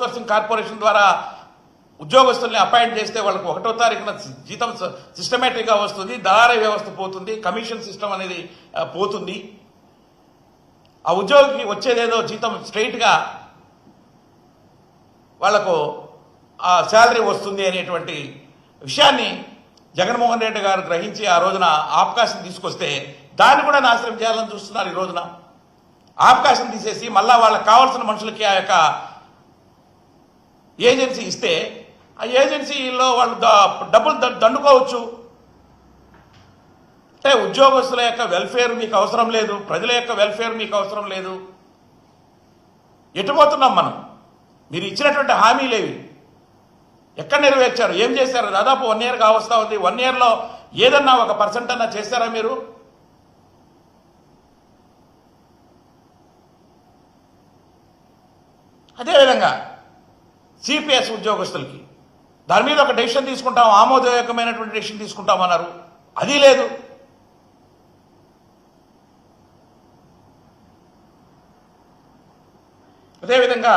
Sourcing corporation ద్వారా ఉద్యోగస్తుల్ని appoint చేస్తే వాళ్ళకి ఒకటో తారీఖున జీతం సిస్టమేటిక్గా వస్తుంది దళారీ వ్యవస్థ పోతుంది కమిషన్ సిస్టమ్ అనేది పోతుంది. ఆ ఉద్యోగికి వచ్చేదేదో జీతం స్ట్రైట్గా వాళ్ళకు ఆ శాలరీ వస్తుంది అనేటువంటి విషయాన్ని జగన్మోహన్ రెడ్డి గారు గ్రహించి ఆ రోజున అవకాశం తీసుకొస్తే దాన్ని కూడా నాశనం చేయాలని చూస్తున్నారు ఈ రోజున. అవకాశం తీసేసి మళ్ళా వాళ్ళకి కావాల్సిన మనుషులకి ఆ యొక్క ఏజెన్సీ ఇస్తే ఆ ఏజెన్సీలో వాళ్ళు డబ్బులు దండుకోవచ్చు. అంటే ఉద్యోగస్తుల యొక్క వెల్ఫేర్ మీకు అవసరం లేదు ప్రజల యొక్క వెల్ఫేర్ మీకు అవసరం లేదు. ఎటుపోతున్నాం మనం? మీరు ఇచ్చినటువంటి హామీలేవి ఎక్కడ నెరవేర్చారు? ఏం చేశారు? దాదాపు వన్ ఇయర్ కావస్తా ఉంది. వన్ ఇయర్లో ఏదన్నా ఒక పర్సెంట్ అన్నా చేశారా మీరు? అదేవిధంగా సిపిఎస్ ఉద్యోగస్తులకి. దాని మీద ఒక డెసిషన్ తీసుకుంటాం ఆమోదయోగ్యమైనటువంటి డెసిషన్ తీసుకుంటామన్నారు అది లేదు. అదేవిధంగా